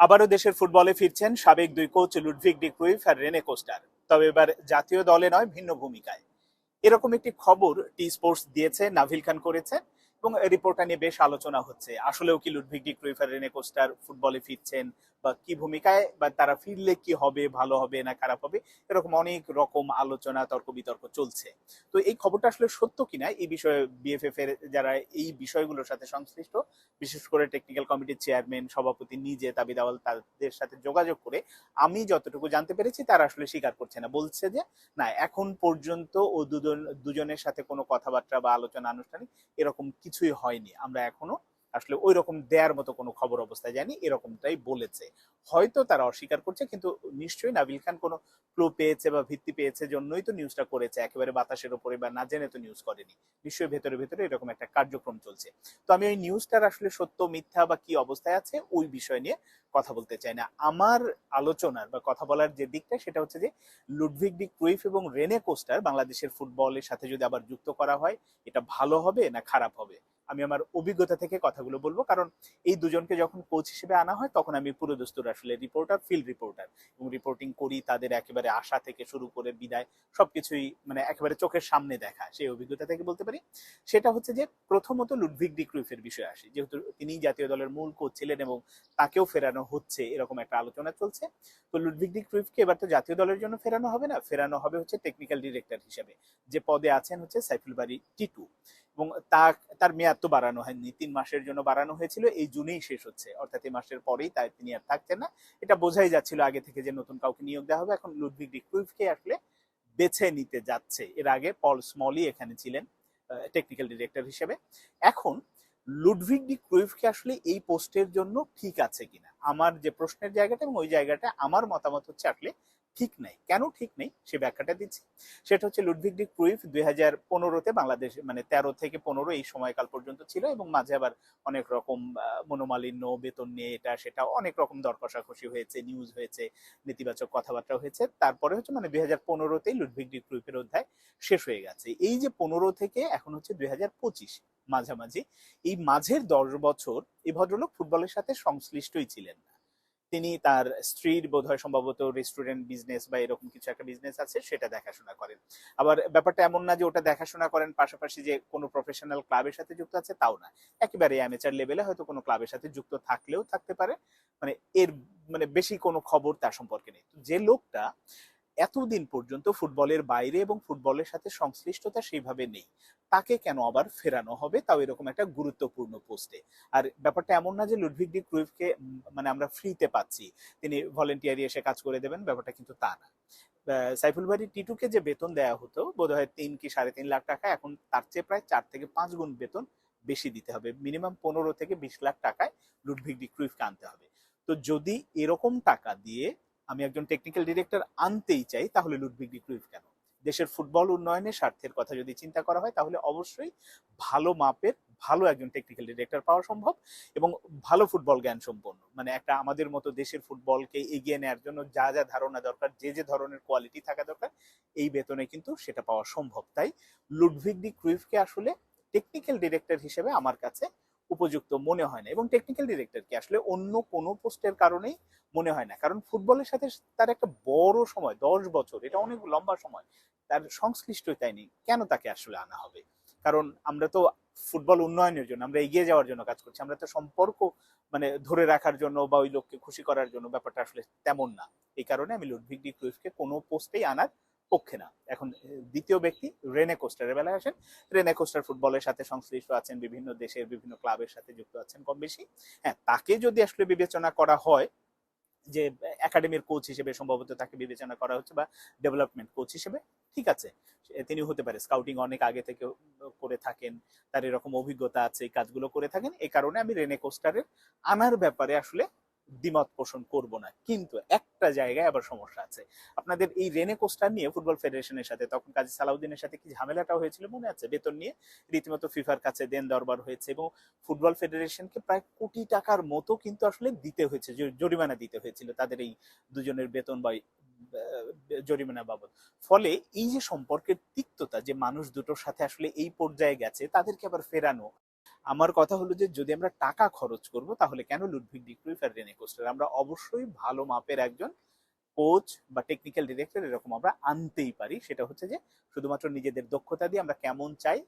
আবারও দেশের ফুটবলে ফিরছেন সাবেক দুই কোচ লুডভিক ডি ক্রুইফ আর রেনে কোস্টার। তবে এবার জাতীয় দলে নয়, ভিন্ন ভূমিকায়। এরকম একটি খবর টি স্পোর্টস দিয়েছে, নাভিল খান করেছে। এবং রিপোর্টটা নিয়ে বেশ আলোচনা হচ্ছে। আসলেও কি লুডভিক ডি ক্রুইফ আর রেনে কোস্টার ফুটবলে ফিরছেন বা কি ভূমিকায় বা তারা ফিরলে কি হবে, ভালো হবে না খারাপ হবে, এরকম অনেক রকম আলোচনা তর্ক বিতর্ক চলছে। তো এই খবরটা আসলে সত্য কিনা এই বিষয়ে বিএফএফ এর যারা এই বিষয়গুলোর সাথে সংশ্লিষ্ট, বিশেষ করে টেকনিক্যাল কমিটির চেয়ারম্যান সভাপতি নিজে তাবিদ দাওয়াল তাদের সাথে যোগাযোগ করে আমি যতটুকু জানতে পেরেছি তারা আসলে স্বীকার করছে না। বলছে যে, না, এখন পর্যন্ত ও দুজন, দুজনের সাথে কোনো কথাবার্তা বা আলোচনা আনুষ্ঠানিক এরকম কিছুই হয়নি। আমরা এখনও আসলে ওই রকম দেয়ার মতো কোনো খবর অবস্থায় জানি এরকমটাই বলেছে। হয়তো তারা অস্বীকার করছে, কিন্তু নিশ্চয়ই নাবিল খান কোনো ক্লু পেয়েছে বা ভিত্তি পেয়েছে জন্যই তো নিউজটা করেছে। একেবারে বাতাসের উপরে বা না জেনে তো নিউজ করেনি। নিশ্চয়ই ভেতরে ভেতরে এরকম একটা কার্যক্রম চলছে। তো আমি ওই নিউজটার আসলে সত্য, মিথ্যা বা কি অবস্থায় আছে ওই বিষয় নিয়ে কথা বলতে চাই না। আমার আলোচনার বা কথা বলার যে দিকটা, সেটা হচ্ছে যে লুডভিক ডি ক্রুইফ এবং রেনে কোস্টার বাংলাদেশের ফুটবলের সাথে যদি আবার যুক্ত করা হয়, এটা ভালো হবে না খারাপ হবে? আমি আমার অভিজ্ঞতা থেকে কথাগুলো বলব। কারণ এই দুজনকে যখন কোচ হিসেবে আনা হয়, তখন আমি পুরো দস্তুর আসলে রিপোর্টার ফিল্ড রিপোর্টার এবং রিপোর্টিং করি, তাদের একেবারে আশা থেকে শুরু করে বিদায় সবকিছুই মানে একেবারে চোখের সামনে দেখা, সেই অভিজ্ঞতা থেকে বলতে পারি। সেটা হচ্ছে যে প্রথমত লুডভিক ডি ক্রুইফের বিষয়ে আসি, যেহেতু তিনি জাতীয় দলের মূল কোচ ছিলেন এবং তাকেও ফেরানো হচ্ছে, এরকম একটা আলোচনা চলছে। তো লুডভিক ডি ক্রুইফকে এবার তো জাতীয় দলের জন্য ফেরানো হবে না, ফেরানো হবে হচ্ছে টেকনিক্যাল ডিরেক্টর হিসেবে। যে পদে আছেন হচ্ছে সাইফুল বাড়ি টিটু। এবং তার মেয়াদ তো বাড়ানো হয়নি, তিন মাসের জন্য বাড়ানো হয়েছিল, এই জুনেই শেষ হচ্ছে। অর্থাৎ এই মাসের পরেই তাই তিনি আর থাকছেন না। এটা বোঝাই যাচ্ছিল আগে থেকে যে নতুন কাউকে নিয়োগ দেওয়া হবে। এখন লুডভিক ডি ক্রুইফকে আসলে বেছে নিতে যাচ্ছে। এর আগে পল স্মলি এখানে ছিলেন টেকনিক্যাল ডিরেক্টর হিসেবে। এখন লুডভিক ডি ক্রুইফকে আসলে এই পোস্টের জন্য ঠিক আছে কিনা? আমার যে প্রশ্নের জায়গাটা এবং ওই জায়গাটা, আমার মতামত হচ্ছে আসলে ঠিক নেই। কেন ঠিক নেই? সে ব্যাখ্যাটা দিচ্ছি। সেটা হচ্ছে লুডভিক ডি ক্রুইফ দুই হাজার পনেরোতে বাংলাদেশ মানে তেরো থেকে পনেরো এই সময়কাল পর্যন্ত ছিল এবং মাঝে আবার অনেক রকম মনোমালিন্য, বেতন নিয়ে এটা, সেটা অনেক রকম দর কষাকষি হয়েছে নিউজ হয়েছে, নেতিবাচক কথাবার্তা হয়েছে। তারপরে হচ্ছে মানে দুই হাজার পনেরোতেই লুডভিক ডি ক্রুইফের অধ্যায় শেষ হয়ে গেছে। এই যে পনেরো থেকে এখন হচ্ছে দুই হাজার পঁচিশ মাঝামাঝি, এই মাঝের দশ বছর এই ভদ্রলোক ফুটবলের সাথে সংশ্লিষ্টই ছিলেন না। তিনি তার স্ত্রীর বোধহয় সম্ভবত রেস্টুরেন্ট বিজনেস বা এরকম কিছু একটা বিজনেস আছে, সেটা দেখাশোনা করেন। আবার ব্যাপারটা এমন না যে ওটা দেখাশোনা করেন, পাশাপাশি যে কোনো প্রফেশনাল ক্লাবের সাথে যুক্ত আছে, তাও না। একেবারে অ্যামেচার লেভেলে হয়তো কোনো ক্লাবের সাথে যুক্ত থাকলেও থাকতে পারে। মানে এর মানে বেশি কোনো খবর তার সম্পর্কে নেই। যে লোকটা এতদিন পর্যন্ত ফুটবলের বাইরে এবং ফুটবলের সাথে সংশ্লিষ্টতা সেইভাবে নেই। তাকে কেন আবার ফেরানো হবে তাও এরকম একটা গুরুত্বপূর্ণ পোস্টে। আর ব্যাপারটা এমন না যে লুডভিক ডি ক্রুইফকে মানে আমরা ফ্রিতে পাচ্ছি। তিনি ভলেন্টিয়ারি এসে কাজ করে দেবেন, ব্যাপারটা কিন্তু তা না। সাইফুল বাড়ি টিটুকে যে বেতন দেওয়া হতো, বোধহয় তিন কি সাড়ে তিন লাখ টাকা, এখন তার চেয়ে প্রায় চার থেকে পাঁচ গুণ বেতন বেশি দিতে হবে। মিনিমাম পনেরো থেকে বিশ লাখ টাকায় লুডভিক ডি ক্রুইফকে আনতে হবে। তো যদি এরকম টাকা দিয়ে আমি একজন টেকনিক্যাল ডিরেক্টর আনতেই চাই, তাহলে লুডভিক ডি ক্রুইফ কেন? দেশের ফুটবল উন্নয়নের স্বার্থের কথা যদি চিন্তা করা হয়, তাহলে অবশ্যই ভালো মাপের, ভালো একজন টেকনিক্যাল ডিরেক্টর পাওয়া সম্ভব এবং ভালো ফুটবল জ্ঞান সম্পন্ন। মানে একটা আমাদের মতো দেশের ফুটবলকে এগিয়ে নেওয়ার জন্য যা যা ধারণা দরকার, যে যে ধরনের কোয়ালিটি থাকা দরকার, এই বেতনে কিন্তু সেটা পাওয়া সম্ভব। তাই লুডভিক ডি ক্রুইফকে আসলে টেকনিক্যাল ডিরেক্টর হিসেবে আমার কাছে উপযুক্ত মনে হয় না এবং টেকনিক্যাল ডিরেক্টরকে আসলে অন্য কোনো পোস্টের কারণেই মনে হয় না। কারণ ফুটবলের সাথে তার একটা বড় সময়, দশ বছর, এটা অনেক লম্বা সময়, তার সংশ্লিষ্টতাই নেই, কেন তাকে আসলে আনা হবে? কারণ আমরা তো ফুটবল উন্নয়নের জন্য, আমরা এগিয়ে যাওয়ার জন্য কাজ করছি, আমরা তো সম্পর্ক মানে ধরে রাখার জন্য বা ওই লোককে খুশি করার জন্য ব্যাপারটা আসলে তেমন না। এই কারণে আমি লুডভিক ডি ক্রুইফকে কোনো পোস্টেই আনার পক্ষে না। এখন দ্বিতীয় ব্যক্তি রেনে কোস্টারের বেলায় আসেন। রেনে কোস্টার ফুটবলের সাথে সংশ্লিষ্ট আছেন বিভিন্ন দেশের বিভিন্ন ক্লাবের সাথে যুক্ত আছেন কম বেশি হ্যাঁ তাকে যদি আসলে বিবেচনা করা হয় যে, একাডেমির কোচ হিসেবে সম্ভবত তাকে বিবেচনা করা হচ্ছে বা ডেভেলপমেন্ট কোচ হিসেবে, ঠিক আছে। তিনি হতে পারে। স্কাউটিং অনেক আগে থেকে করে থাকেন, তার এরকম অভিজ্ঞতা আছে, এই কাজগুলো করে থাকেন। এই কারণে আমি রেনে কোস্টারের আনার ব্যাপারে আসলে দ্বিমত পোষণ করব না। কিন্তু একটা জায়গায় আবার সমস্যা আছে। আপনাদের এই রেনে কোস্টার নিয়ে ফুটবল ফেডারেশনের সাথে, তখন কাজী সালাউদ্দিনের সাথে কি ঝামেলাটাও হয়েছিল মনে আছে? বেতন নিয়ে রীতিমতো ফিফার কাছে দেন দরবার হয়েছে এবং ফুটবল ফেডারেশনকে প্রায় কোটি টাকার মতো কিন্তু আসলে দিতে হয়েছে জরিমানা দিতে হয়েছিল তাদের এই দুজনের বেতন বা জরিমানা বাবদ। ফলে এই যে সম্পর্কের তিক্ততা, যে মানুষ দুটোর সাথে আসলে এই পর্যায়ে গেছে, তাদেরকে আবার ফেরানো আমার কথা হলো যে, যদি আমরা টাকা খরচ করব, তাহলে কেন লুডভিক ডিক্রুইফ আর রেনে কোস্টার? আমরা অবশ্যই ভালো মাপের একজন কোচ বা টেকনিক্যাল ডিরেক্টর এরকম আমরা আনতেই পারি। সেটা হচ্ছে যে, শুধুমাত্র নিজেদের দক্ষতা দিয়ে আমরা কেমন চাই